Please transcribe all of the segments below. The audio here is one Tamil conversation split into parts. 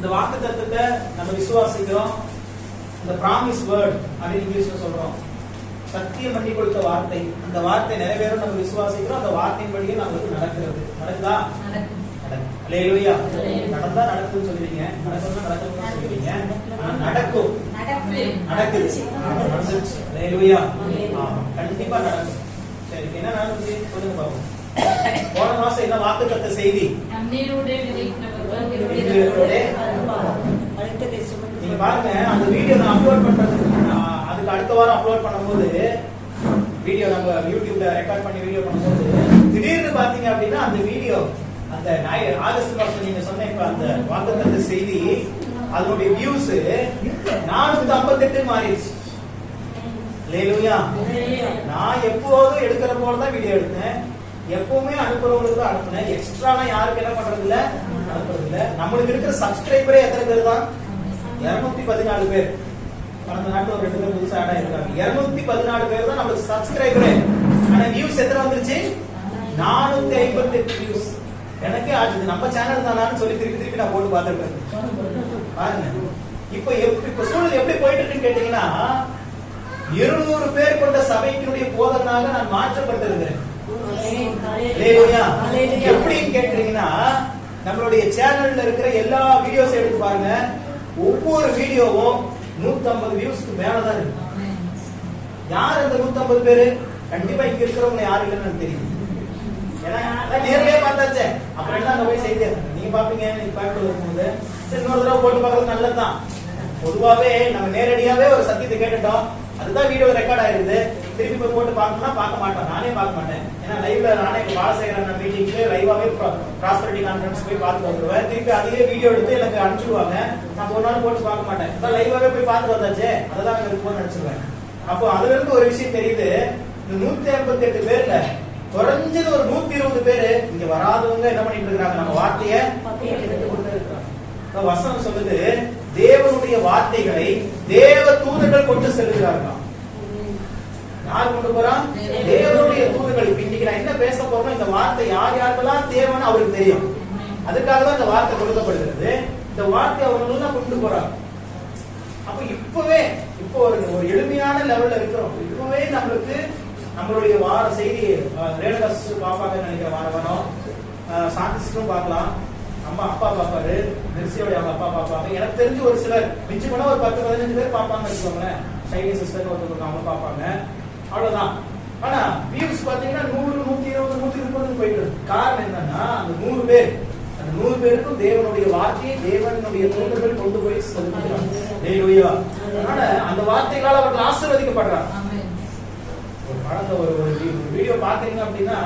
இந்த வாக்குத்தத்தத்தை நம்ம விசுவாசிக்கிறோம். இந்த ப்ராமிஸ் வேர்ட் அப்படின்னு இங்கிலீஷ்ல சொல்றோம். சத்தியம் பண்ணி கொடுத்த வார்த்தை. அந்த வார்த்தை நிறைவேறும் நம்ம விசுவாசிக்கிறோம். அந்த வார்த்தையின்படியே நம்மளுக்கு நடக்கிறது. நடக்குதா? நடக்கும். அல்லேலூயா. நடந்தா நடக்கும்னு சொல்லுவீங்க நடக்கும்னா நடக்கும்னு சொல்லுவீங்க நடக்கும். நடக்குது. நடந்துச்சு. அல்லேலூயா. ஆமா. கண்டிப்பா நடக்கும். சரி என்ன நடந்துச்சு? சொல்லுங்க பாப்போம். போன மாசம் என்ன வாக்குத்தத்த செய்தி? நீங்க பாருங்க அந்த வீடியோ நான் அப்லோட் பண்றது அதுக்கு அடுத்த வாரம் அப்லோட் பண்ணும்போது வீடியோ நம்ம யூடியூப்ல ரெக்கார்ட் பண்ணி வீடியோ பண்ணும்போது திடீர்னு பாத்தீங்க அப்படின்னா அந்த வீடியோ அந்த ஞாயிறு ஆகஸ்ட் மாசம் நீங்க சொன்ன இப்ப அந்த வாக்குத்தத்த செய்தி அதனுடைய வியூஸ் நானூத்தி ஐம்பத்தெட்டு மாறிடுச்சு. லேலுயா நான் எப்போதும் எடுக்கிற போல தான் வீடியோ எடுத்தேன். எப்பவுமே அனுப்புறவங்களுக்கு தான் அனுப்புனேன் எக்ஸ்ட்ராலாம் யாருக்கு என்ன பண்றது இல்ல அனுப்புறது இல்ல நம்மளுக்கு இருக்கிற சப்ஸ்கிரைபரே எத்தனை பேர் தான்? இருநூத்தி பதினாலு பேர். கடந்த நாட்டு ஒரு ரெண்டு பேர் புதுசா ஆட் ஆயிருக்காங்க. இருநூத்தி பதினாலு பேர் தான் நம்மளுக்கு சப்ஸ்கிரைபரே ஆனா வியூஸ் எத்தனை வந்துருச்சு? நானூத்தி ஐம்பத்தி எட்டு வியூஸ் எனக்கே ஆச்சு நம்ம சேனல் தானான்னு சொல்லி திருப்பி திருப்பி நான் போட்டு பார்த்துருக்கேன் பாருங்க. இப்போ எப்படி இப்போ சூழல் எப்படி போயிட்டு இருக்குன்னு கேட்டீங்கன்னா இருநூறு பேர் கொண்ட சபைக்கினுடைய போதனாக நான் மாற்றப்பட்டிருக்கிறேன். எப்படின்னு கேட்டீங்கன்னா நம்மளுடைய சேனல்ல இருக்கிற எல்லா வீடியோஸ் எடுத்து பாருங்க. ஒவ்வொரு வீடியோவும் 150 வியூஸ்க்கு மேலதான் இருக்கு. யார் அந்த 150 பேரு? கண்டிப்பா இங்க இருக்கிறவங்க யாரு இல்லைன்னு தெரியும். ஏன்னா நேர்லயே பார்த்தாச்சே. அப்புறம் என்ன அங்க போய் செய்தி? நீங்க பாப்பீங்க நீங்க பார்த்து இருக்கும்போது. இன்னொரு தடவை போட்டு பார்க்கறது நல்லதுதான். பொதுவாவே நம்ம நேரடியாவே ஒரு சத்தியத்தை கேட்டுட்டோம். அதுதான் வீடியோ ரெக்கார்ட் ஆயிருது. திருப்பி போய் போட்டு பார்க்கணும்னா பார்க்க மாட்டேன் நானே பார்க்க மாட்டேன். ஏன்னா லைவ்ல நானே இப்போ பாலசேகரன் மீட்டிங்ல லைவாவே ப்ராஸ்பரிட்டி கான்ஃபரன்ஸ் போய் பார்த்து வந்துருவேன். திருப்பி அதையே வீடியோ எடுத்து எனக்கு அனுப்பிச்சிடுவாங்க. நான் ஒரு நாள் போட்டு பார்க்க மாட்டேன். இப்போ லைவாவே போய் பார்த்து வந்தாச்சே அதெல்லாம் அங்க இருக்கும்னு நினைச்சிருவேன் அப்போ அதுல இருந்து ஒரு விஷயம் தெரியுது. இந்த நூத்தி ஐம்பத்தி எட்டு பேர்ல குறைஞ்சது ஒரு நூத்தி இருபது பேரு இங்க வராதவங்க என்ன பண்ணிட்டு இருக்காங்க நம்ம வார்த்தைய கொண்டு இருக்கிறாங்க. வசனம் சொல்லுது தேவனுடைய வார்த்தைகளை தேவ தூதர்கள் கொண்டு செல்லுகிறார்களாம். யார் கொண்டு போறான்? தேவனுடைய தூதர்கள் இன்னைக்கு நான் என்ன பேச போறோம் இந்த வார்த்தை யார் யாருக்கெல்லாம் தேவைன்னு அவருக்கு தெரியும். அதுக்காக தான் இந்த வார்த்தை கொடுக்கப்படுகிறது. இந்த வார்த்தை அவங்க கொண்டு போறாங்க அப்ப இப்பவே இப்போ ஒரு ஒரு எளிமையான லெவல்ல இருக்கிறோம். இப்பவே நம்மளுக்கு நம்மளுடைய வார செய்தி அஹ், ரேணுகாஸ் பாப்பாங்கன்னு நினைக்கிற வார வாரம். சாந்திஸ்டும் பார்க்கலாம். அம்மா அப்பா பாப்பாரு மெர்சியோட அவங்க அப்பா பாப்பாங்க எனக்கு தெரிஞ்சு ஒரு சிலர் மிஞ்சி போனா ஒரு பத்து பதினஞ்சு பேர் பாப்பாங்க வச்சுக்கோங்களேன். சைனீஸ் சிஸ்டர் ஒருத்தவங்க அவங்க பாப்பாங்க அவ்வளவுதான். ஆனா வியூஸ் பாத்தீங்கன்னா நூறு நூத்தி இருபது நூத்தி முப்பது போயிட்டு காரணம் என்னன்னா அந்த நூறு பேர் அந்த நூறு பேருக்கும் தேவனுடைய வார்த்தையை தேவனுடைய தூதர்கள் கொண்டு போய் சொல்லுவாங்க அதனால அந்த வார்த்தைகளால் அவர்கள் ஆசீர்வதிக்கப்படுறாங்க ஒரு படத்தை ஒரு வீடியோ பாக்குறீங்க அப்படின்னா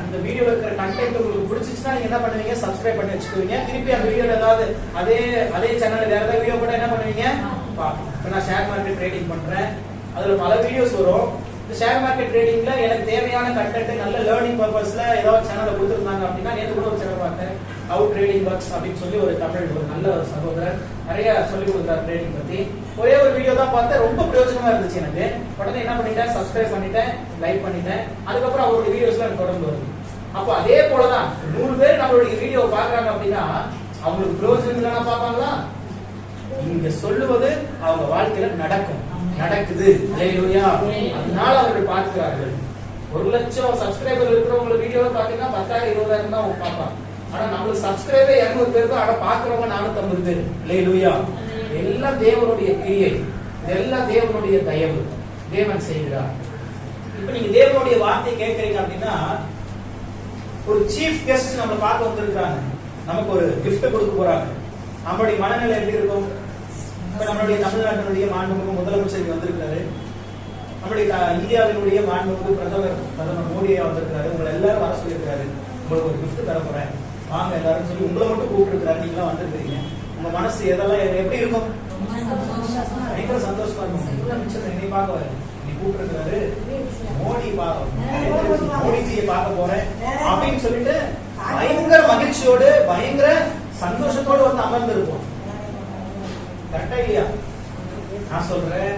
அந்த வீடியோல இருக்கிற கண்டென்ட் உங்களுக்கு பிடிச்சிச்சுன்னா நீங்க என்ன பண்ணுவீங்க? சப்ஸ்கிரைப் பண்ணி வச்சுக்குவீங்க. திருப்பி அந்த வீடியோல ஏதாவது அதே அதே சேனல்ல வேற ஏதாவது வீடியோ போட்டா என்ன பண்ணுவீங்க? இப்ப நான் ஷேர் மார்க்கெட் ட்ரேடிங் பண்றேன். அதுல பல வீடியோஸ் வரும். இந்த ஷேர் மார்க்கெட் ட்ரேடிங்ல எனக்கு தேவையான கண்டென்ட் நல்ல லேர்னிங் பர்பஸ்ல ஏதாவது சேனல்ல கொடுத்துருந்தாங்க அப்படின்னா நேற்று கூட ஒரு சேனல் பார்த்தேன். அவுட் ட்ரேடிங் ஒர்க்ஸ் அப்படின்னு சொல்லி ஒரு தமிழ் ஒரு நல்ல ஒரு சகோதரர் நிறைய சொல்லி கொடுத்தார் ட்ரேடிங் பத்தி. ஒரே ஒரு வீடியோ தான் பார்த்தேன். ரொம்ப பிரயோஜனமா இருந்துச்சு எனக்கு. உடனே என்ன பண்ணிட்டேன்? சப்ஸ்கிரைப் பண்ணிட்டேன் லைக் பண்ணிட்டேன். அதுக்கப்புறம் அவருடைய வீடியோஸ்லாம் எனக்கு தொடர்ந்து வருது. அப்போ அதே போலதான் நூறு பேர் நம்மளுடைய வீடியோ பாக்குறாங்க அப்படின்னா அவங்களுக்கு பிரயோஜனம் இல்லைன்னா பார்ப்பாங்களா? இங்க சொல்லுவது அவங்க வாழ்க்கையில நடக்கும். நடக்குது. அதனால அவர்கள் பார்க்கிறார்கள். ஒரு லட்சம் சப்ஸ்கிரைபர் இருக்கிறவங்க வீடியோ பாத்தீங்கன்னா பத்தாயிரம் இருபதாயிரம் தான் அவங்க பார்ப்பாங்க. ஆனா நம்மளுக்கு சப்ஸ்கிரைபர் இருநூறு பேருக்கு தான் ஆனா பாக்குறவங்க நானூத்தி ஐம்பது பேர். ஹalleluya. எல்லாம் தேவனுடைய கிரியை. இதெல்லாம் தேவனுடைய தயவு. தேவன் செய்கிறார். இப்ப நீங்க தேவனுடைய வார்த்தை கேட்கறீங்க அப்படின்னா ஒரு சீஃப் கெஸ்ட் நம்ம பார்க்க வந்திருக்காங்க நமக்கு ஒரு கிஃப்ட் கொடுக்க போறாங்க. நம்மளுடைய மனநிலை எப்படி இருக்கும்? இப்ப நம்மளுடைய தமிழ்நாட்டினுடைய மாண்புமிகு முதலமைச்சர் வந்திருக்காரு. நம்முடைய இந்தியாவினுடைய மாண்புமிகு பிரதமர் பிரதமர் மோடியா வந்திருக்காரு. உங்களை எல்லாரும் வர சொல்லியிருக்காரு. உங்களுக்கு ஒரு கிஃப்ட் தர போறேன். வாங்க எல்லாரும் சொல்லி உங்களை மட்டும் கூப்பிட்டுருக்காரு இருக்காரு வந்திருக்கீங்க உங்க மனசு எதெல்லாம் எப்படி இருக்கும்? பயங்கர சந்தோஷமா இருக்கும். எல்லாம் மிச்சம் என்னை பார்க்க வர நீ கூப்பிட்டுருக்காரு மோடி பார்க்க மோடிஜியை பார்க்க போறேன். அப்படின்னு சொல்லிட்டு பயங்கர மகிழ்ச்சியோடு பயங்கர சந்தோஷத்தோடு வந்து அமர்ந்திருப்போம். கரெக்டா இல்லையா? நான் சொல்றேன்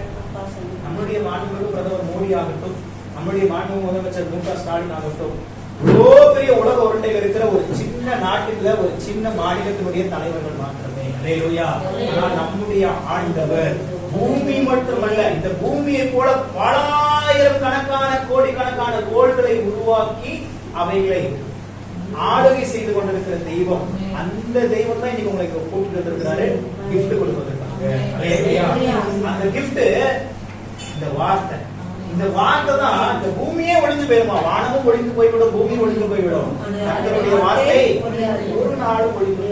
நம்மளுடைய மாண்புமிகு பிரதமர் மோடி ஆகட்டும் நம்மளுடைய மாண்பு முதலமைச்சர் மு க ஸ்டாலின் ஆகட்டும் இவ்வளோ பெரிய உலக உருண்டையில் இருக்கிற ஒரு சின்ன நாட்டில் ஒரு சின்ன மாநிலத்தினுடைய தலைவர்கள் மாத்திரமே. அலையிலோயா. ஆனால் நம்முடைய ஆண்டவர். பூமி மட்டுமல்ல இந்த பூமியை போல பலாயிரம் கணக்கான கோடிக்கணக்கான கோள்களை உருவாக்கி அவைகளை ஆளுகை செய்து கொண்டிருக்கிற தெய்வம் அந்த தெய்வம் தான் இன்னைக்கு உங்களுக்கு கூப்பிட்டு இருக்கிறாரு கிஃப்ட் கொடுப்பதற்கு. அந்த கிஃப்ட் இந்த வார்த்தை. இந்த வார்த்தை தான் இந்த பூமியே ஒளிஞ்சு போயிருமா வானமும் ஒளிந்து போய்விடும் பூமி ஒளிந்து போய்விடும். கர்த்தருடைய வார்த்தை ஒரு நாளும் ஒளிந்து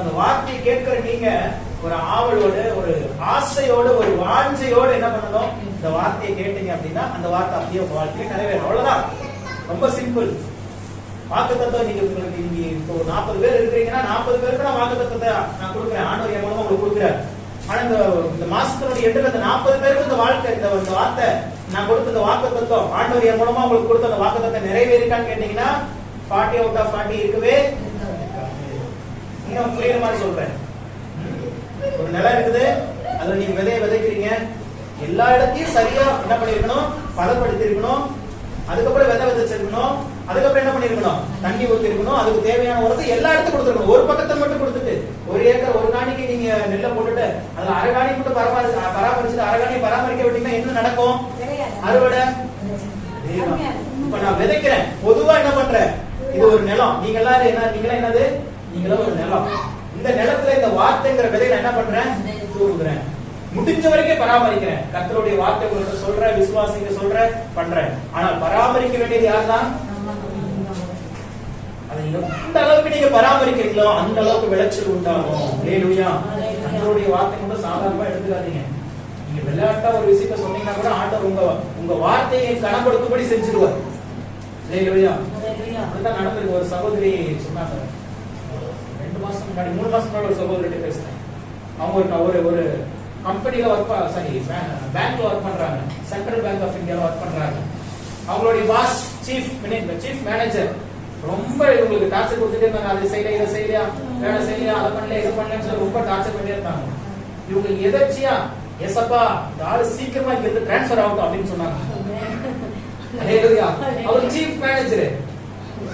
அந்த வார்த்தையை கேட்கிற நீங்க ஒரு ஆவலோடு ஒரு ஆசையோடு ஒரு வாஞ்சையோடு என்ன பண்ணணும்? இந்த வார்த்தையை கேட்டீங்க அப்படின்னா அந்த வார்த்தை அப்படியே வாழ்க்கையை நிறைவேறும். அவ்வளவுதான். ரொம்ப சிம்பிள் வாக்கு தத்துவம் நீங்க உங்களுக்கு இங்க இப்போ நாற்பது பேர் இருக்கிறீங்கன்னா நாற்பது பேருக்கு நான் வாக்கு தத்துவத்தை நான் கொடுக்குறேன். ஆண்டவர் என் மூலமா உங்களுக்கு கொடுக்குறேன் ஆனா இந்த இந்த மாசத்தினுடைய எட்டுல இந்த நாற்பது பேருக்கு இந்த வாழ்க்கை இந்த இந்த வார்த்தை நான் கொடுத்த இந்த வாக்கு தத்துவம் ஆண்டவர் என் மூலமா உங்களுக்கு கொடுத்த அந்த வாக்கு தத்துவம் நிறைவேறிட்டான்னு கேட்டீங்கன்னா ஃபார்ட்டி அவுட் ஆஃப் ஃபார்ட்டி இருக்கவே இன்னும் புரியுற மாதிரி சொல்றேன். ஒரு நிலம் இருக்குது. அதுல நீங்க விதைய விதைக்கிறீங்க. எல்லா இடத்தையும் சரியா என்ன பண்ணிருக்கணும் பதப்படுத்தி இருக்கணும் அதுக்கப்புறம் விதை விதைச்சிருக்கணும். அதுக்கப்புறம் என்ன பண்ணிருக்கணும்? தண்ணி ஊத்தி இருக்கணும் அதுக்கு தேவையான உரத்தை எல்லா இடத்துக்கும் கொடுத்துருக்கணும். ஒரு பக்கத்தை மட்டும் கொடுத்துட்டு ஒரு ஏக்கர் ஒரு காணிக்கு நீங்க நெல்லை போட்டுட்டு அதுல அரை காணி மட்டும் பராமரி பராமரிச்சுட்டு அரை காணி பராமரிக்க விட்டீங்கன்னா என்ன நடக்கும்? அறுவடை. இப்ப நான் விதைக்கிறேன். பொதுவா என்ன பண்றேன் இது ஒரு நிலம். நீங்க எல்லாரும் என்ன நீங்களா என்னது? நீங்களா ஒரு நிலம். இந்த நிலத்துல இந்த வார்த்தைங்கிற விதை நான் என்ன பண்றேன்? தூவுகிறேன். முடிஞ்ச வரைக்கும் பராமரிக்கிறேன். கர்த்தருடைய வார்த்தை உங்களுக்கு சொல்றேன் விசுவாசிங்க சொல்றேன் பண்றேன். ஆனால் பராமரிக்க வேண்டியது யார்தான்? அதை எந்த அளவுக்கு நீங்க பராமரிக்கிறீங்களோ அந்த அளவுக்கு விளைச்சல் உண்டாகும். லேலுயா கர்த்தருடைய வார்த்தை மட்டும் சாதாரணமா எடுத்துக்காதீங்க. நீங்க விளையாட்டா ஒரு விஷயத்த சொன்னீங்கன்னா கூட ஆண்டவர் உங்க உங்க வார்த்தையை கணக்கெடுக்கும்படி செஞ்சிருவார். லேலுயா அப்படிதான் நடந்திருக்கு. ஒரு சகோதரி சொன்னாங்க. ரெண்டு மாசம் முன்னாடி மூணு மாசம் முன்னாடி ஒரு சகோதரிட்ட பேசினேன். அவங்க ஒரு ஒரு கம்பெனில ஒர்க் சாரி பேங்க்ல ஒர்க் பண்றாங்க. சென்ட்ரல் பேங்க் ஆஃப் இந்தியால ஒர்க் பண்றாங்க. அவங்களுடைய பாஸ் சீஃப் சீஃப் மேனேஜர் ரொம்ப இவங்களுக்கு டார்ச்சர் கொடுத்துட்டே இருந்தாங்க. அதை செய்யல இதை செய்யலையா? வேலை செய்யலையா? அதை பண்ணல இதை பண்ணலன்னு சொல்லி ரொம்ப டார்ச்சர் பண்ணிட்டே இருந்தாங்க. இவங்க எதர்ச்சியா எசப்பா இந்த ஆளு சீக்கிரமா இங்க இருந்து டிரான்ஸ்ஃபர் ஆகட்டும் அப்படின்னு சொன்னாங்க. அவர் சீஃப் மேனேஜர்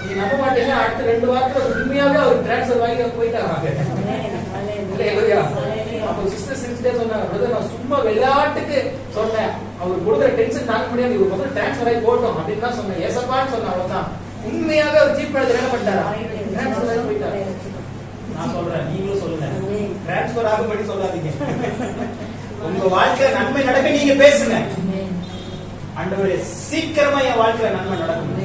நீ நம்ப மாட்டீங்க அடுத்த ரெண்டு வாரத்துல உண்மையாவே அவர் டிரான்ஸ்ஃபர் வாங்கி போயிட்டாங்க ஹalleluya. அப்போ சிஸ்டர் சிரிச்சுட்டே சொன்னாங்க பிரதர் நான் சும்மா விளையாட்டுக்கு சொன்னேன். அவர் கொடுக்குற டென்ஷன் தாங்க முடியாது. இவர் முதல்ல டிரான்ஸ்ஃபர் ஆகி போட்டோம் அப்படின்னு தான் சொன்னேன். ஏசப்பான்னு சொன்னேன் அவ்வளவுதான். உண்மையாவே அவர் சீஃப் மேனேஜர் என்ன பண்ணிட்டாரா? போயிட்டாரு? நான் சொல்றேன் நீங்களும் சொல்லுங்க. டிரான்ஸ்பர் ஆகும்படி சொல்லாதீங்க. உங்க வாழ்க்கையில நன்மை நடக்க நீங்க பேசுங்க. ஆண்டவரே சீக்கிரமா என் வாழ்க்கையில நன்மை நடக்கும்.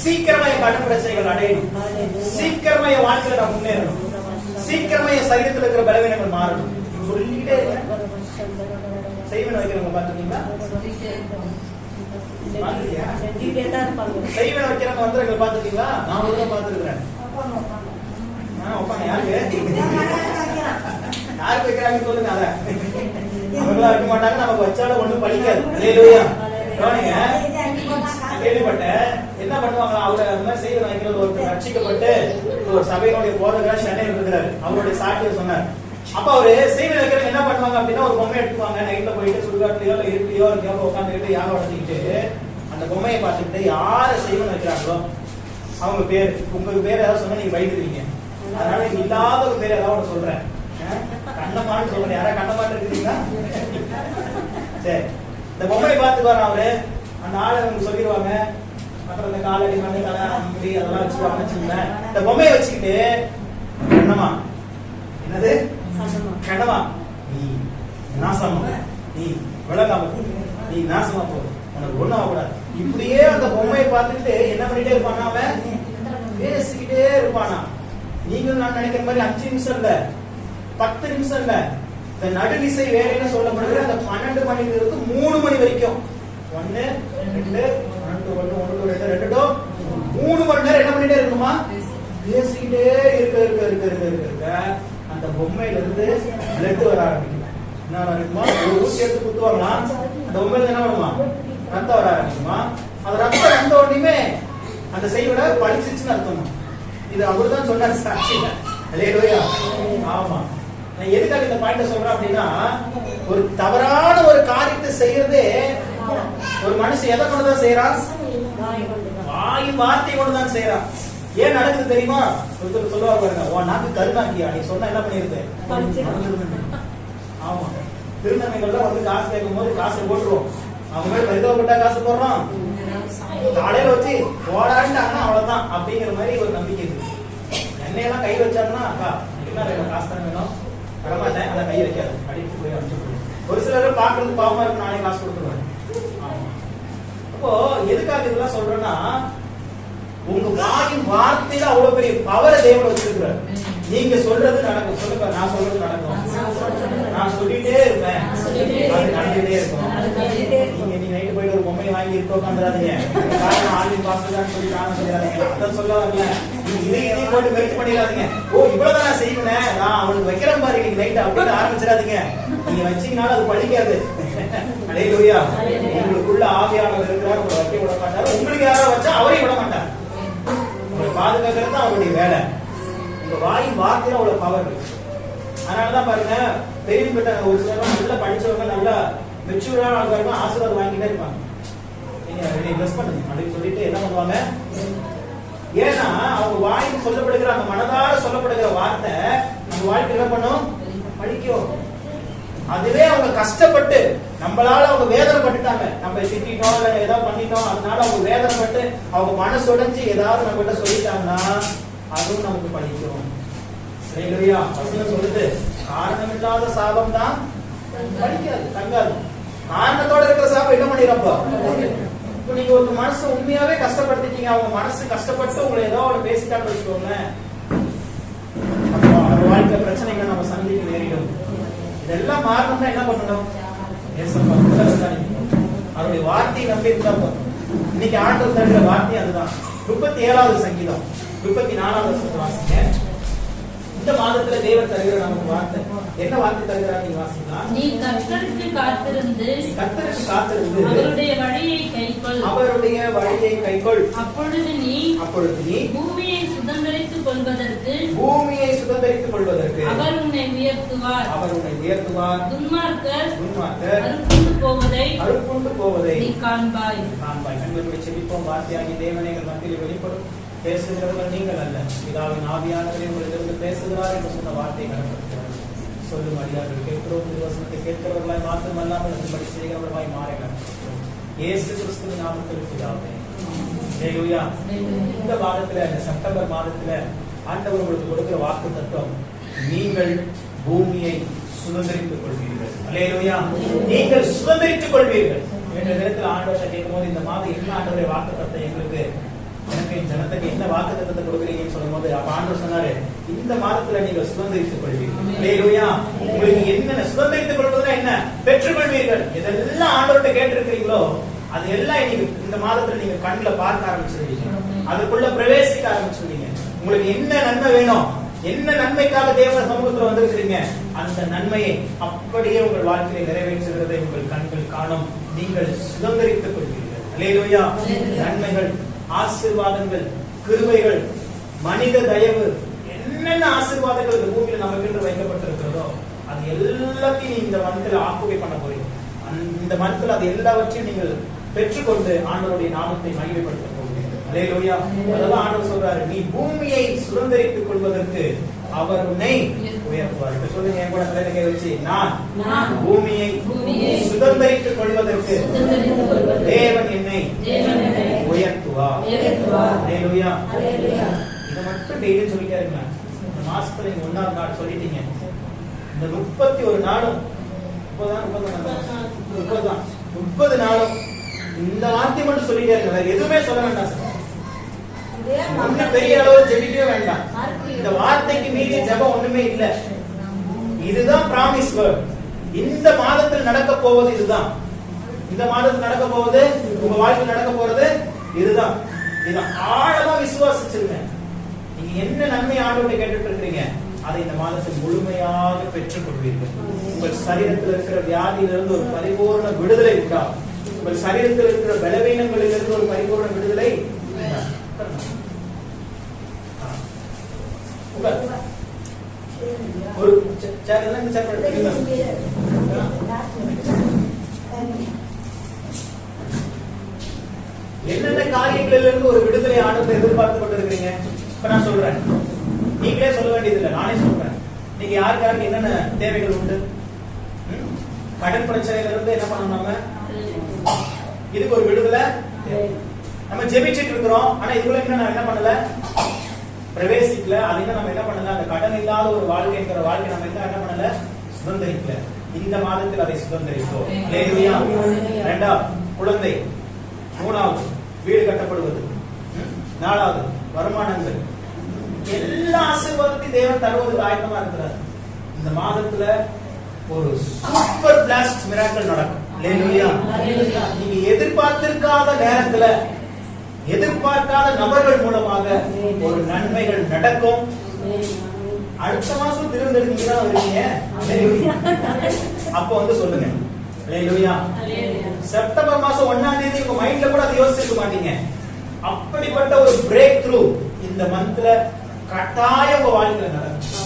சீக்கிரமா என் கடன் பிரச்சனைகள் அடையணும். சீக்கிரமா என் வாழ்க்கையில நான் முன்னேறணும். சீக்கிரமா என் சரீரத்தில் இருக்கிற பலவீனங்கள் மாறணும். சொல்லிக்கிட்டே இருங்க. செய்வன வைக்கிறவங்க பாத்துட்டீங்களா செய்வன வைக்கிறவங்க வந்து பாத்துட்டீங்களா நான் ஒரு தான் பாத்துருக்கிறேன் உட்காந்து யாருக்கு யாருக்கு வைக்கிறாங்க சொல்லுங்க அத அவங்களா வைக்க மாட்டாங்க நமக்கு வச்சாலும் ஒண்ணும் படிக்காது அல்லேலூயா கவனிங்க கேள்விப்பட்டேன் என்ன பண்ணுவாங்க அவரை அந்த மாதிரி செய்ய வைக்கிறது ஒரு ரட்சிக்கப்பட்டு ஒரு சபையினுடைய போதகர் சென்னையில் இருக்கிறாரு அவருடைய சாட்சியை சொன்னார் அப்ப அவரு செய்தி வைக்கிறவங்க என்ன பண்ணுவாங்க அப்படின்னா ஒரு பொம்மை எடுத்துவாங்க நைட்ல போயிட்டு சுடுகாட்டுலயோ இல்ல இருட்டியோ எங்கேயோ உட்காந்துக்கிட்டு யாகம் வளர்த்திக்கிட்டு அந்த பொம்மையை பார்த்துக்கிட்டு யாரை செய்வன் வைக்கிறாங்களோ அவங்க பேர் உங்களுக்கு பேர் ஏதாவது சொன்னா நீங்க பயந்துருவீங்க அதனால இங்க இல்லாத ஒரு பேர் ஏதாவது ஒன்று சொல்றேன். கண்ணமான்னு சொல்றேன். யாரா கண்ணமாட்டு இருக்கிறீங்களா? சரி. இந்த பொம்மையை பார்த்துக்குவாரு அவரு. அந்த ஆளை அவங்க சொல்லிடுவாங்க. அப்புறம் இந்த காலடி மண்ணு தலை அம்பி அதெல்லாம் வச்சுருவாங்கன்னு வச்சுக்கோங்களேன். இந்த பொம்மையை வச்சுக்கிட்டு கண்ணமா என்னது? கண்ணமா நீ நாசமாக நீ விளக்காம போ. நீ நாசமா போ உனக்கு ஒண்ணும் ஆகக்கூடாது இப்படியே அந்த பொம்மையை பார்த்துட்டு என்ன பண்ணிட்டே இருப்பானா அவன் பேசிக்கிட்டே இருப்பானா நீங்களும் நான் நினைக்கிற மாதிரி அஞ்சு நிமிஷம் இல்ல பத்து நிமிஷம் இல்ல இந்த நடுவிசை என்ன சொல்லப்படுகிற அந்த பன்னெண்டு மணில இருந்து மூணு மணி வரைக்கும் ஒன்னு ரெண்டு ஒன்று ஒன்று ஒன்று ரெண்டு ரெண்டு மூணு மணி நேரம் என்ன பண்ணிட்டே இருக்குமா பேசிக்கிட்டே இருக்க இருக்க இருக்க இருக்க இருக்க இருக்க அந்த பொம்மையில இருந்து பிளட் வர ஆரம்பிக்கும் என்ன ஆரம்பிக்குமா ஒரு ஊசி எடுத்து குத்துவாங்களா? அந்த பொம்மையில என்ன வருமா ரத்தம் வர ஆரம்பிக்குமா? அந்த ரத்தம் வந்த உடனே அந்த செய்விட பழிச்சிச்சுன்னு அர்த்தம்? இது அவர் தான் சொன்னார் சாட்சியில. அல்லேலூயா ஆமா. நான் எதுக்காக இந்த பாயிண்ட சொல்றேன் அப்படின்னா ஒரு தவறான ஒரு காரியத்தை செய்யறதே ஒரு மனுஷன் எதை கொண்டுதான் செய்யறான் வாய் வார்த்தை கொண்டுதான் செய்யறான் ஏன் நடக்குது தெரியுமா? ஒருத்தர் சொல்லுவா பாருங்க உன் நாக்கு கருணாக்கியா நீ சொன்னா என்ன பண்ணிருப்ப? ஆமா. திருநங்கைகள்லாம் வந்து காசு கேட்கும் போது காசை போட்டுருவோம். அவங்க மேல பரிதாபப்பட்டா காசு போடுறோம். காலையில வச்சு போடாண்டாங்கன்னா அவ்வளவுதான் அப்படிங்கிற மாதிரி ஒரு நம்பிக்கை இருக்கு. எண்ணெயெல்லாம் கை வச்சாங்கன்னா அக்கா என்ன காசு தானே வேணும்? வரமாட்டேன் அதை கை வைக்காது. அடித்து போய் அனுப்பிச்சு ஒரு சிலர் பாக்குறது பாவமா இருக்கு நானே காசு கொடுத்துருவேன். அப்போ எதுக்காக இதெல்லாம் சொல்றேன்னா உங்க வாயின் வார்த்தையில அவ்வளவு பெரிய பவரை தேவன் வச்சிருக்கிறார். நீங்க சொல்றது நடக்கும். சொல்லுங்க நான் சொல்றது நடக்கும். நான் சொல்லிட்டே இருப்பேன். அது நடந்துட்டே இருக்கும். நீங்க நைட்டு போயிட்டு ஒரு பொம்மையை வாங்கி இருக்க உட்காந்துடாதீங்க காரணம் ஆன்லைன் பாஸ்டர் தான் சொல்லி காரணம் சொல்லிடாதீங்க அதை சொல்ல வரல நீங்க இதை இதையும் போட்டு வெயிட் பண்ணிடாதீங்க. ஓ இவ்வளவுதான் நான் செய்வேன். நான் அவனுக்கு வைக்கிறேன் பாரு இன்னைக்கு நைட் அப்படின்னு ஆரம்பிச்சிடாதீங்க. நீங்க வச்சீங்கனாலும் அது படிக்காது. அலையிலுயா உங்களுக்குள்ள ஆவியானவர் இருக்கிறார். உங்களை வைக்க விட மாட்டார் உங்களுக்கு யாரோ வச்சா அவரையும் விட மாட்டார் பாதுகாக்கிறது தான் அவருடைய வேலை. உங்க வாயின் வார்த்தையில அவ்வளவு பவர் இருக்கு. அதனாலதான் பாருங்க பெரியவங்கிட்ட ஒரு சிலர் நல்லா படிச்சவங்க நல்லா மெச்சூரான ஆள்காரங்க ஆசீர்வாதம் வாங்கிட்டே இருப்பாங்க. நீங்க என்னை பண்ணுங்க. அப்படின்னு சொல்லிட்டு என்ன பண்ணுவாங்க? ஏன்னா அவங்க வாயில் சொல்லப்படுகிற அந்த மனதார சொல்லப்படுகிற வார்த்தை நம்ம வாழ்க்கை என்ன பண்ணும்? படிக்கும். அதுவே அவங்க கஷ்டப்பட்டு நம்மளால அவங்க வேதனை பட்டுட்டாங்க நம்ம திட்டிட்டோம் இல்ல ஏதாவது பண்ணிட்டோம் அதனால அவங்க வேதனை பட்டு அவங்க மனசு உடைஞ்சு ஏதாவது நம்ம கிட்ட சொல்லிட்டாங்கன்னா அதுவும் நமக்கு படிக்கும் சரிங்களா அப்படின்னு சொல்லுது காரணமில்லாத சாபம் தான் படிக்காது தங்காது. காரணத்தோட இருக்கிற சாபம் என்ன பண்ணிடுறப்போ? இப்போ நீங்க ஒரு மனசு உண்மையாவே கஷ்டப்படுத்திட்டீங்க அவங்க மனசு கஷ்டப்பட்டு உங்களை ஏதோ ஒரு பேசிட்டான்னு வச்சுக்கோங்களேன். வாழ்க்கை பிரச்சனைகளை நம்ம சந்திக்க நேரிடும். இதெல்லாம் மாறணும்னா என்ன பண்ணணும். அவருடைய வார்த்தையை நம்பி இருந்தா போதும். இன்னைக்கு ஆண்டவர் தருகிற வார்த்தை அதுதான். முப்பத்தி ஏழாவது சங்கீதம். முப்பத்தி நாலாவது வாசிங்க. இந்த மாதத்துல தேவன் தருகிற நமக்கு வார்த்தை. என்ன வார்த்தை தருகிறார் நீங்க வாசிக்கலாம்? நீ கர்த்தருக்கு காத்திருந்து கத்தருக்கு காத்திருந்து அவருடைய வழியை கைக்கொள். அவருடைய வழியை கைக்கொள். அப்பொழுது நீ அப்பொழுது நீ பூமியை சுதந்திரித்துக் கொள்வதற்கு பூமியை சுதந்திரித்துக் கொள்வதற்கு. அவர் உன்னை உயர்த்துவார். அவர் உன்னை உயர்த்துவார். துன்மார்க்கர் துன்மார்க்கர் அறுப்புண்டு போவதை அருட்கொண்டு போவதை நீ காண்பாய். காண்பாய். கண்களுடைய செபிப்போம் வார்த்தையாகி தேவனைகள் மத்தியில் வெளிப்படும். பேசுகிறவர்கள் நீங்கள் அல்ல. பிதாவின் ஆவியானவரே உங்களிலிருந்து பேசுகிறார் என்று சொன்ன வார்த்தை கடன்படுகிறார் சொல்லும் அடியார்கள் கேட்கிறோம் திருவசனத்தை கேட்கிறவர்களாய் மாத்திரம் அல்லாமல் இருக்கும்படி செய்கிறவர்களாய் மாற கடன்படுகிறோம் இயேசு கிறிஸ்துவின் பிதாவே. ஹalleluya இந்த மாதத்துல இந்த செப்டம்பர் மாதத்துல ஆண்டவர் உங்களுக்கு கொடுக்கிற வாக்கு தத்துவம் நீங்கள் பூமியை சுதந்திரித்துக் கொள்வீர்கள். நீங்கள் சுதந்திரித்துக் கொள்வீர்கள். என்ற நேரத்தில் சட்டையும் போது இந்த மாதம் என்ன ஆண்டவருடைய வாக்கு தத்துவம் எங்களுக்கு? எனக்கு என் ஜனத்துக்கு என்ன வாக்கு தத்துவத்தை கொடுக்குறீங்கன்னு சொல்லும்போது அப்ப ஆண்டவர் சொன்னாரு இந்த மாதத்துல நீங்கள் சுதந்திரித்துக் கொள்வீர்கள். அல்லேலூயா உங்களுக்கு என்னென்ன சுதந்திரித்துக் கொள்வதுன்னா என்ன? பெற்றுக் கொள்வீர்கள் இதெல்லாம் ஆண்டவர்கிட்ட கேட்டிருக்கிறீங்களோ அது எல்லாம் நீங்க இந்த மாதத்துல நீங்க கண்ணுல பார்க்க ஆரம்பிச்சிருவீங்க. அதுக்குள்ள பிரவேசிக்க ஆரம்பிச்சிருவீங்க. உங்களுக்கு என்ன நன்மை வேணும்? என்ன நன்மைக்காக தேவ சமூகத்துல வந்திருக்கிறீங்க? அந்த நன்மையை அப்படியே உங்கள் வாழ்க்கையை நிறைவேற்றுகிறதை உங்கள் கண்கள் காணும். நீங்கள் சுதந்திரித்துக் அல்லேலூயா நன்மைகள் ஆசீர்வாதங்கள் கிருபைகள் மனித தயவு என்னென்ன ஆசீர்வாதங்கள் இந்த பூமியில நமக்கு என்று வைக்கப்பட்டிருக்கிறதோ அது எல்லாத்தையும் இந்த மனத்துல ஆக்குகை பண்ண போறீங்க. அந்த- இந்த மனத்துல அது எல்லாவற்றையும் நீங்கள் பெற்றுக்கொண்டு ஆண்டவருடைய நாமத்தை மகிமைப்படுத்த அதெல்லாம் ஆண்டவர் சொல்றாரு நீ பூமியை சுதந்திரித்துக் கொள்வதற்கு அவர் உன்னை உயர்த்துவார். இப்ப சொல்லுங்க என் கூட தலையில கை வச்சு நான் பூமியை சுதந்திரித்துக் கொள்வதற்கு தேவன் என்னை உயர்த்துவார். இதை மட்டும் டெய்லி சொல்லிட்டே இருங்க. இந்த மாசத்துல நீங்க ஒன்னாவது நாள் சொல்லிட்டீங்க. இந்த முப்பத்தி ஒரு நாளும் முப்பதுதான் முப்பது முப்பதுதான் முப்பது நாளும் இந்த வார்த்தை மட்டும் சொல்லிட்டே இருங்க வேற எதுவுமே சொல்ல வேண்டாம் சார். ஒண்ணும் பெரிய அளவு ஜெபிக்கவே வேண்டாம். இந்த வார்த்தைக்கு மீறிய ஜெபம் ஒண்ணுமே இல்ல. இதுதான் பிராமிஸ் வேர்ட் இந்த மாதத்தில் நடக்க போவது இதுதான். இந்த மாதத்தில் நடக்க போவது உங்க வாழ்க்கையில் நடக்க போறது இதுதான். இதுதான் ஆழமா விசுவாசிச்சிருங்க. நீங்க என்ன நன்மை ஆண்டவரை கேட்டுட்டு இருக்கீங்க அதை இந்த மாதத்தில் முழுமையாக பெற்றுக் கொள்வீர்கள் உங்கள் சரீரத்தில் இருக்கிற வியாதியிலிருந்து ஒரு பரிபூர்ண விடுதலை உண்டாகும். உங்கள் சரீரத்தில் இருக்கிற பலவீனங்களிலிருந்து ஒரு பரிபூர்ண விடுதலை? ஒரு சேர் சேர் என்னென்ன காரியங்களிலிருந்து ஒரு விடுதலை ஆனத்தை எதிர்பார்த்து கொண்டிருக்கிறீங்க? இப்ப நான் சொல்றேன். நீங்களே சொல்ல வேண்டியது இல்லை நானே சொல்றேன். நீங்க யாருக்கு யாருக்கு என்னென்ன தேவைகள் உண்டு? கடன் பிரச்சனையில இருந்து என்ன பண்ணணும் நம்ம? இதுக்கு ஒரு விடுதலை. நம்ம ஜெபிச்சிட்டு இருக்கிறோம். ஆனா இதுக்குள்ள இன்னும் நான் என்ன பண்ணல? பிரவேசிக்கல. அதுக்கு நம்ம என்ன பண்ணல? அந்த கடன் இல்லாத ஒரு வாழ்க்கைங்கிற வாழ்க்கை நம்ம இன்னும் என்ன பண்ணல? சுதந்திரிக்கல. இந்த மாதத்தில் அதை சுதந்திரித்தோம் அல்லேலூயா. குழந்தை. மூணாவது வீடு கட்டப்படுவது. நாலாவது வருமானங்கள். எல்லா ஆசீர்வாதத்தையும் தேவன் தருவதற்கு ஆயத்தமா இருக்கிறார். இந்த மாதத்துல ஒரு சூப்பர் பிளாஸ்ட் மிராக்கள் நடக்கும். நீங்க எதிர்பார்த்திருக்காத நேரத்துல எதிர்பார்க்காத நபர்கள் மூலமாக ஒரு நன்மைகள் நடக்கும். அடுத்த மாசம் திருவந்திருக்கீங்கன்னா வருவீங்க. அப்ப வந்து சொல்லுங்க. செப்டம்பர் மாசம் ஒண்ணாம் தேதி உங்க மைண்ட்ல கூட அதை யோசிச்சிருக்க மாட்டீங்க. அப்படிப்பட்ட ஒரு பிரேக் த்ரூ இந்த மந்த்ல கட்டாயம் உங்க வாழ்க்கையில நடக்கும்.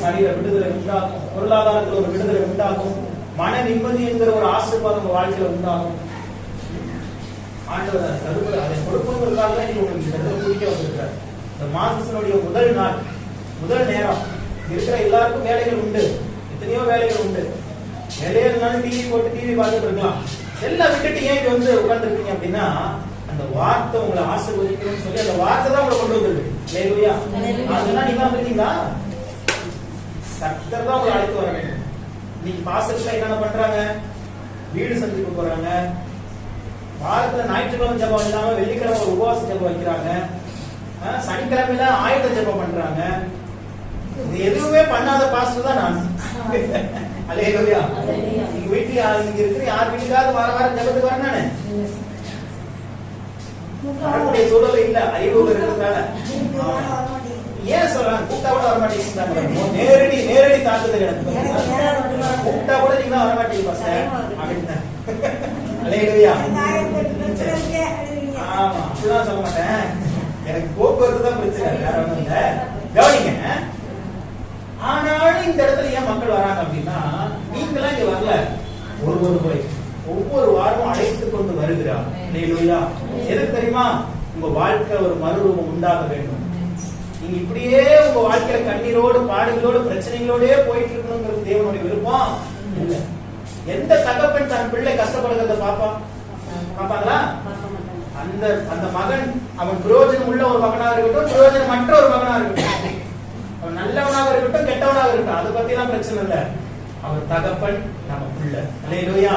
சரீர விடுதலை உண்டாகும் பொருளாதாரத்துல ஒரு விடுதலை உண்டாகும் மன நிம்மதி என்கிற ஒரு ஆசீர்வாதம் உங்க வாழ்க்கையில உண்டாகும். ஆண்டவர் அதை தருவது அதை கொடுப்பதற்காக தான் நீங்க உங்களுக்கு இந்த குடிக்க வந்திருக்கிறார். இந்த மாதத்தினுடைய முதல் நாள் முதல் நேரம். இருக்கிற எல்லாருக்கும் வேலைகள் உண்டு. எத்தனையோ வேலைகள் உண்டு. வேலையே இருந்தாலும் டிவி போட்டு டிவி பார்த்துட்டு இருக்கலாம். எல்லாம் விட்டுட்டு ஏன் இங்க வந்து உட்கார்ந்துருக்கீங்க அப்படின்னா அந்த வார்த்தை உங்களை ஆசீர்வதிக்கணும்னு சொல்லி அந்த வார்த்தை தான் உங்களை கொண்டு வந்திருக்கு. லேலுயா அதெல்லாம் நீங்க வந்திருக்கீங்களா சத்தர் தான் உங்களை அழைத்து வர வேண்டும். இன்னைக்கு பாசத்துல என்னென்ன பண்றாங்க? வீடு சந்திப்பு போறாங்க. வாரத்துல ஞாயிற்றுக்கிழமை ஜெபம் இல்லாம வெள்ளிக்கிழமை உபவாச ஜெபம் வைக்கிறாங்க. சனிக்கிழமையில ஆயுத ஜெபம் பண்றாங்க. எதுவுமே பண்ணாத பாஸ்டர் தான் நான். அல்லேலூயா. எங்க வீட்டுல யார் இங்க இருக்கிற யார் வீட்டுக்காவது வார வாரம் ஜெபத்துக்கு வரேன் நானு? வரக்கூடிய சூழல் இல்ல அறிவு இருக்கிறதுனால. ஏன் சொல்றாங்க? கூப்பிட்டா கூட வர மாட்டேங்கிறாங்க நேரடி நேரடி தாக்குதல் எனக்கு கூப்பிட்டா கூட நீங்க வர மாட்டீங்க ஆமா அப்படிலாம் சொல்ல மாட்டேன். எனக்கு போக்குவரத்து தான் பிரச்சனை வேற ஒண்ணும் இல்ல. கவனிங்க. ஆனாலும் இந்த இடத்துல ஏன் மக்கள் வராங்க அப்படின்னா நீங்களாம் இங்க வரல. ஒரு ஒரு முறை. ஒவ்வொரு வாரமும் அழைத்து கொண்டு வருகிறார். எதுக்கு தெரியுமா? உங்க வாழ்க்கை ஒரு மறுரூபம் உண்டாக வேண்டும். நீங்க இப்படியே உங்க வாழ்க்கையில கண்ணீரோடு பாடுகளோடு பிரச்சனைகளோடயே போயிட்டு இருக்கணுங்கிறது தேவனுடைய விருப்பம் இல்ல. எந்த தகப்பன் தன் பிள்ளை கஷ்டப்படுகிறத பாப்பா? பாப்பாங்களா? அந்த அந்த மகன் அவன் பிரயோஜனம் உள்ள ஒரு மகனாக இருக்கட்டும் பிரயோஜனம் மற்ற ஒரு மகனாக இருக்கட்டும். அவன் நல்லவனாக இருக்கட்டும் கெட்டவனாக இருக்கட்டும். அதை பத்தி எல்லாம் பிரச்சனை இல்ல. அவர் தகப்பன் நம்ம பிள்ளை. அல்லேலூயா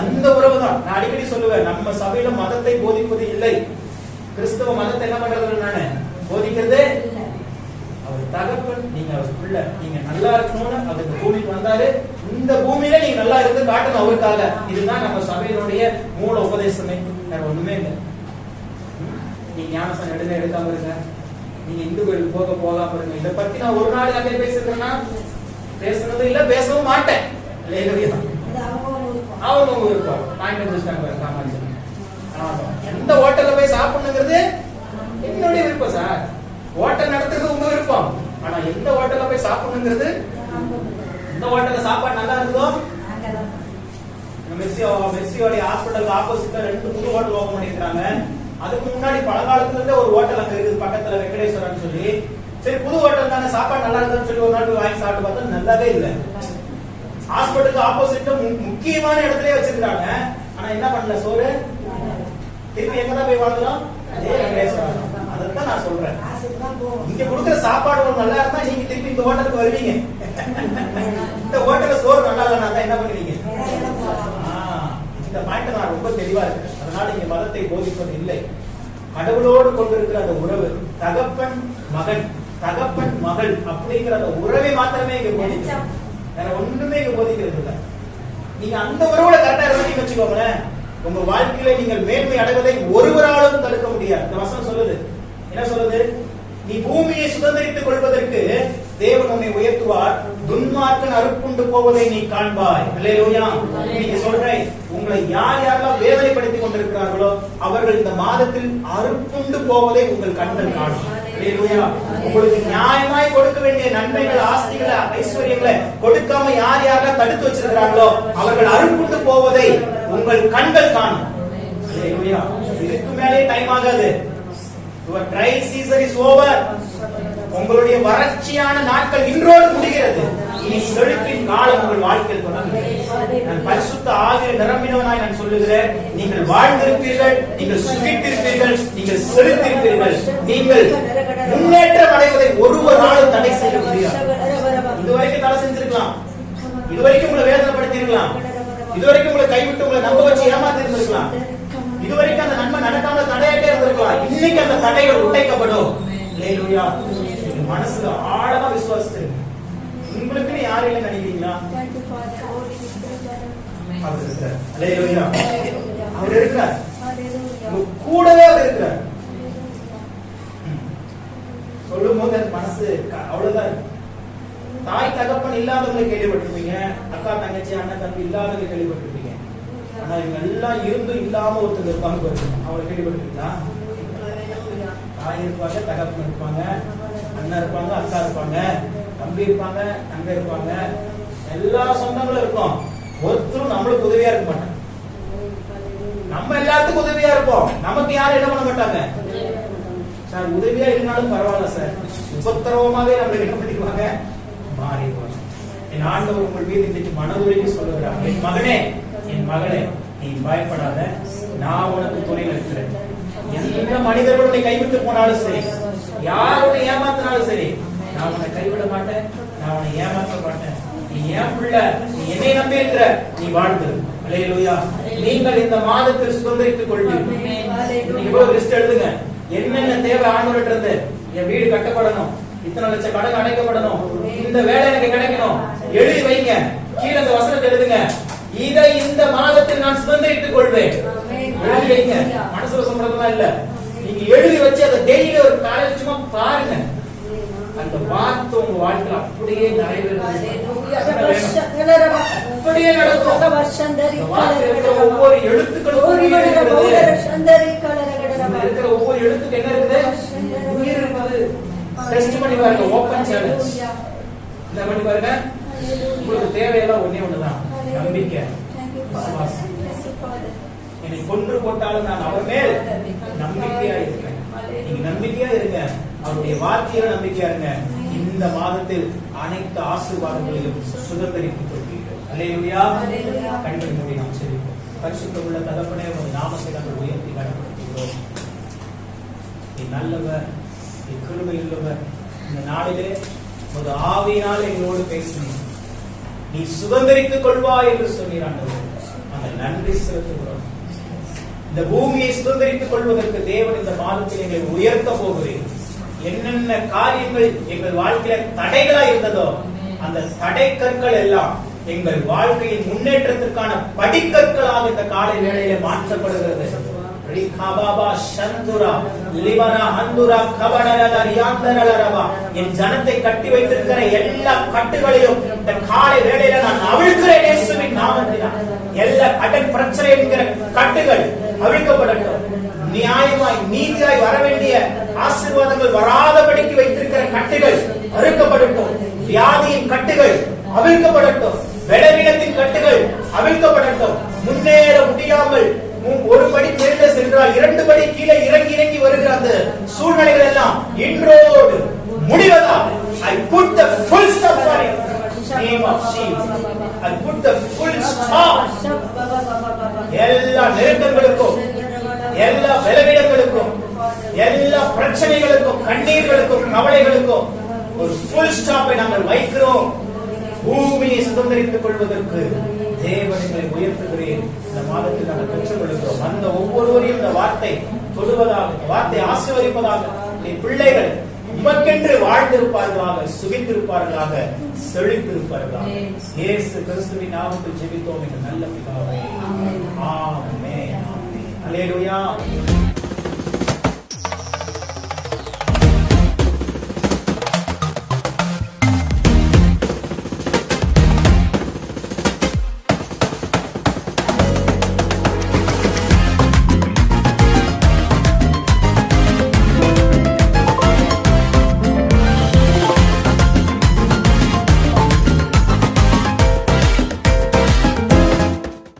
அந்த உறவு தான் நான் அடிக்கடி சொல்லுவேன் நம்ம சபையில மதத்தை போதிப்பது இல்லை. கிறிஸ்தவ மதத்தை என்ன பண்றது நானு? போதிக்கிறதே தகப்பன் நீங்க பிள்ளை நீங்க நல்லா இருக்கணும்னு அவர் இந்த பூமிக்கு வந்தாரு. இந்த பூமியில நீங்க நல்லா இருந்து காட்டணும் அவருக்காக. இதுதான் நம்ம சபையினுடைய மூல உபதேசமே. வேற ஒண்ணுமே இல்லை. நீங்க ஞானசம் எடுங்க எடுக்காம இருங்க. நீங்க இந்து கோயில் போக போகாம இருங்க. இதை பத்தி நான் ஒரு நாள் யார்கிட்ட பேசிருக்கேன்னா பேசுனது இல்ல பேசவும் மாட்டேன். அவங்க முடிச்சிட்டாங்க பாரு, காமாட்சி. ஆமா. எந்த ஹோட்டல்ல போய் சாப்பிடணுங்கிறது என்னுடைய விருப்பம் சார். ஹோட்டல் நடத்துறது உங்க விருப்பம். ஆனா எந்த ஹோட்டல்ல போய் சாப்பிடணுங்கிறது எந்த ஹோட்டல்ல சாப்பாடு நல்லா இருக்குதோ மெஸ்ஸியோ மெஸ்ஸியோடைய ஹாஸ்பிட்டல் ஆப்போசிட்ல ரெண்டு புது ஹோட்டல் ஓபன் பண்ணிருக்காங்க அதுக்கு முன்னாடி பழங்காலத்துல இருந்தே ஒரு ஹோட்டல் அங்க இருக்குது பக்கத்துல வெங்கடேஸ்வரன் சொல்லி. சரி புது ஹோட்டல் தானே சாப்பாடு நல்லா இருக்குன்னு சொல்லி ஒரு நாள் போய் வாங்கி சாப்பிட்டு பார்த்தா நல்லாவே இல்லை. ஹாஸ்பிட்டலுக்கு ஆப்போசிட்ல முக்கியமான இடத்துலயே வச்சிருக்காங்க ஆனா என்ன பண்ணல சோறு? திருப்பி எங்கதான் போய் வாங்கலாம் அதே வெங்கடேஸ்வரன் அதைத்தான் நான் சொல்றேன். இங்க கொடுக்குற சாப்பாடு ஒரு நல்லா இருந்தா நீங்க திருப்பி இந்த ஹோட்டலுக்கு வருவீங்க. இந்த ஹோட்டல சோறு நல்லா இல்லைன்னா தான் என்ன பண்ணுவீங்க? இந்த பாயிண்ட் நான் ரொம்ப தெளிவா இருக்கு. அதனால இங்க மதத்தை போதிப்பது இல்லை. கடவுளோடு கொண்டிருக்கிற அந்த உறவு தகப்பன் மகன் தகப்பன் மகள் அப்படிங்கிற அந்த உறவை மாத்திரமே இங்க போதிக்கிறோம் வேற ஒண்ணுமே இங்க போதிக்கிறது இல்லை. நீங்க அந்த உறவுல கரெக்டா இருந்தீங்க வச்சுக்கோங்களேன் உங்க வாழ்க்கையில நீங்கள் மேன்மை அடைவதை ஒருவராலும் தடுக்க முடியாது. இந்த வசனம் சொல்லுது. என்ன சொல்லுது? நீ பூமியை சுதந்திரித்துக் கொள்வதற்கு தேவன் உன்னை உயர்த்துவார். துன்மார்க்கன் அறுப்புண்டு போவதை நீ காண்பாய். அல்லேலூயா நீங்க சொல்றேன் உங்களை யார் யாரெல்லாம் வேதனைப்படுத்தி கொண்டிருக்கிறார்களோ அவர்கள் இந்த மாதத்தில் அறுப்புண்டு போவதை உங்கள் கண்கள் காணும். உங்களுக்கு நியாயமாய் கொடுக்க வேண்டிய நன்மைகள் ஆஸ்திகளை ஐஸ்வர்யங்களை கொடுக்காம யார் யாரெல்லாம் தடுத்து வச்சிருக்கிறார்களோ அவர்கள் அறுப்புண்டு போவதை உங்கள் கண்கள் காணும். இதுக்கு மேலே டைம் ஆகாது. Your dry season is over உங்களுடைய வறட்சியான நாட்கள் இன்றோடு முடிகிறது. இனி செழிப்பின் காலம் உங்கள் வாழ்க்கையில் தொடங்குகிறது. நான் பரிசுத்த ஆகிய நிரம்பினவனாய் நான் சொல்லுகிறேன். நீங்கள் வாழ்ந்திருப்பீர்கள் நீங்கள் சுகித்திருப்பீர்கள் நீங்கள் செழித்திருப்பீர்கள். நீங்கள் முன்னேற்றம் அடைவதை ஒருவராலும் தடை செய்ய முடியாது. இதுவரைக்கும் தடை செஞ்சிருக்கலாம். இதுவரைக்கும் உங்களை வேதனைப்படுத்திருக்கலாம் இதுவரைக்கும் உங்களை கைவிட்டு உங்களை நம்ப வச்சு ஏமாத்திருந்திருக்கலாம். இதுவரைக்கும் அந்த நன்மை நடக்காம தடையாட்டே இருந்திருக்கலாம் இன்னைக்கு அந்த தடைகள் உடைக்கப்படும் மனசுல ஆழமா விசுவாசிச்சிருங்க. உங்களுக்குன்னு யாரும் இல்லை நினைக்கிறீங்களா? அவர் இருக்கிறார். கூடவே அவர் இருக்கிறார். சொல்லும் போது எனக்கு மனசு அவ்வளவுதான் தாய் தகப்பன் இல்லாதவங்களை கேள்விப்பட்டிருப்பீங்க. அக்கா தங்கச்சி அண்ணன் தம்பி இல்லாதவங்களை கேள்விப்பட்டிருப்பீங்க. ஆனா இவங்க எல்லாம் இருந்தும் இல்லாம ஒருத்தர் இருப்பாங்க பாருங்க. அவங்களை கேள்விப்பட்டிருக்கீங்களா? தாய் இருப்பாங்க தகப்பன் இருப்பாங்க அண்ணன் இருப்பாங்க அக்கா இருப்பாங்க தம்பி இருப்பாங்க தங்கை இருப்பாங்க. எல்லா சொந்தங்களும் இருக்கும் ஒருத்தரும் நம்மளுக்கு உதவியா இருக்க மாட்டாங்க. நம்ம எல்லாத்துக்கும் உதவியா இருப்போம். நமக்கு யாரும் என்ன பண்ண மாட்டாங்க? சார் உதவியா இருந்தாலும் பரவாயில்ல சார். உபத்திரவமாவே நம்மளை என்ன பண்ணிக்குவாங்க? மாறிடுவாங்க. என் ஆண்டவர் உங்கள் மீது இன்னைக்கு மனதுரையை சொல்லுகிறார். என் மகனே என் மகளே நீ பயப்படாத நான் உனக்கு துணை இருக்கிறேன் எந்த மனிதர்களுடைய கைவிட்டு போனாலும் சரி யார் உன்னை ஏமாத்தினாலும் சரி நான் உன்னை கைவிட மாட்டேன் நான் உன்னை ஏமாற்ற மாட்டேன். நீ ஏன் பிள்ள? நீ என்னை நம்பி இருக்கிற? நீ வாழ்ந்து அல்லேலூயா நீங்கள் இந்த மாதத்தில் சுதந்திரித்துக் கொள்வீர்கள். இவ்வளவு லிஸ்ட் எழுதுங்க. என்னென்ன தேவை ஆண்டவர்ன்றது என் வீடு கட்டப்படணும். இத்தனை லட்சம் கடன் அடைக்கப்படணும். இந்த வேலை எனக்கு கிடைக்கணும். எழுதி வைங்க. கீழே இந்த வசனத்தை எழுதுங்க. இதை இந்த மாதத்தில் நான் சுதந்திரித்துக் கொள்வேன். எழுதி வைங்க மனசுல சொல்றதுலாம் இல்ல. நீங்க எழுதி வச்சு அதை டெய்லி ஒரு காலையில சும்மா பாருங்க. அந்த வார்த்தை உங்க வாழ்க்கையில அப்படியே அப்படியே நடக்கும். ஒவ்வொரு எழுத்துக்களும் இருக்கிற ஒவ்வொரு எழுத்துக்கு என்ன இருக்குது? உயிர் இருக்குது. டெஸ்ட் பண்ணி பாருங்க. ஓபன் சேலஞ்ச் என்ன பண்ணி பாருங்க? உங்களுக்கு தேவையெல்லாம் ஒண்ணே ஒண்ணுதான். நம்பிக்கை. விசுவாசம் என்னை கொன்று போட்டாலும் நான் அவர் மேல் நம்பிக்கையா இருக்கிறேன் நீங்க நம்பிக்கையா இருங்க. அவருடைய வார்த்தையில நம்பிக்கையா இருங்க. இந்த மாதத்தில் அனைத்து ஆசீர்வாதங்களையும் சுதந்திரித்துக் கொள்வீர்கள். அல்லேலூயா. அல்லேலூயா. கண்களை மூடி நாம் செல்வோம் பரிசுத்த உள்ள தகப்பனே உங்கள் நாமத்தை நாங்கள் உயர்த்தி கனப்படுத்துகிறோம் நீ நல்லவர் நீ கிருபை உள்ளவர் இந்த நாளிலே ஒரு ஆவியினால் எங்களோடு பேசினீர். நீ சுதந்திரித்துக் கொள்வாய் என்று சொன்னீர் அந்த நன்றி செலுத்துகிறோம் இந்த பூமியை சுதந்திரித்துக் கொள்வதற்கு தேவன் இந்த மாதத்தில் எங்களை உயர்த்த போகிறேன் என்னென்ன காரியங்கள் எங்கள் வாழ்க்கையில தடைகளா இருந்ததோ அந்த தடை கற்கள் எல்லாம் எங்கள் வாழ்க்கையின் முன்னேற்றத்திற்கான படிக்கற்களாக இந்த காலை வேளையில மாற்றப்படுகிறது. என் ஜனத்தை கட்டி வைத்திருக்கிற எல்லா கட்டுகளையும் இந்த காலை வேளையில நான் அவிழ்க்கிறேன் இயேசுவின் நாமத்தினால் எல்லா கடன் பிரச்சனை என்கிற கட்டுகள் அவிழ்க்கப்படட்டும். நியாயமாய் நீதியாய் வர வேண்டிய ஆசீர்வாதங்கள் வராதபடிக்கு வைத்திருக்கிற கட்டுகள் அறுக்கப்படட்டும். வியாதியின் கட்டுகள் அவிழ்க்கப்படட்டும். வெளவீனத்தின் கட்டுகள் அவிழ்க்கப்படட்டும். முன்னேற முடியாமல் ஒரு படி மேலே சென்றால் இரண்டு படி கீழே இறங்கி இறங்கி வருகிற அந்த சூழ்நிலைகள் எல்லாம் இன்றோடு முடிவதா I put the full stop for it name of Jesus I put the full stop எல்லா நெருக்கங்களுக்கும் எல்லா பலவீனங்களுக்கும் எல்லா பிரச்சனைகளுக்கும் கண்ணீர்களுக்கும் கவலைகளுக்கும் ஒரு ஃபுல் ஸ்டாப்பை நாங்கள் வைக்கிறோம். பூமியை சுதந்திரித்துக் கொள்வதற்கு தேவனை உயர்த்துகிறேன் இந்த மாதத்தில் நாங்கள் பெற்றுக்கொள்கிறோம். அந்த ஒவ்வொருவரையும் இந்த வார்த்தை தொடுவதாக வார்த்தை ஆசீர்வதிப்பதாக. பிள்ளைகள் உமக்கென்று வாழ்ந்திருப்பார்களாக சுகித்திருப்பார்களாக செழித்திருப்பார்களாக. இயேசு கிறிஸ்துவின் நாமத்தில் ஜெபித்தோம் என்ற நல்ல பிதாவே. ஆமென். ஆமென். ஆமென். அல்லேலூயா